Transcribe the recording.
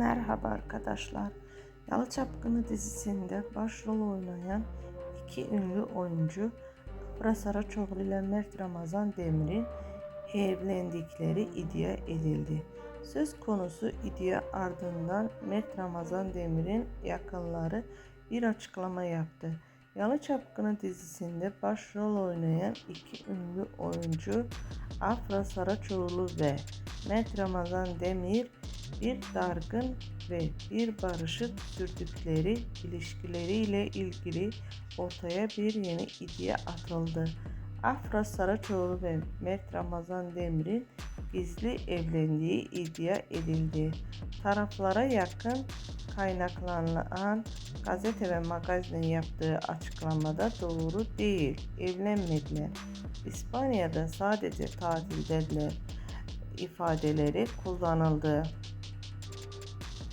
Merhaba arkadaşlar. Yalı Çapkını dizisinde başrol oynayan iki ünlü oyuncu Afra Saraçoğlu ile Mert Ramazan Demir'in evlendikleri iddia edildi. Söz konusu iddia ardından Mert Ramazan Demir'in yakınları bir açıklama yaptı. Yalı Çapkını dizisinde başrol oynayan iki ünlü oyuncu Afra Saraçoğlu ve Mert Ramazan Demir bir dargın ve bir barışık sürdükleri ilişkileriyle ilgili ortaya bir yeni iddia atıldı. Afra Saraçoğlu ve Mert Ramazan Demir'in gizli evlendiği iddia edildi. Taraflara yakın kaynaklanan gazete ve magazinin yaptığı açıklamada doğru değil, evlenmediler. İspanya'da sadece tatildeler ifadeleri kullanıldı.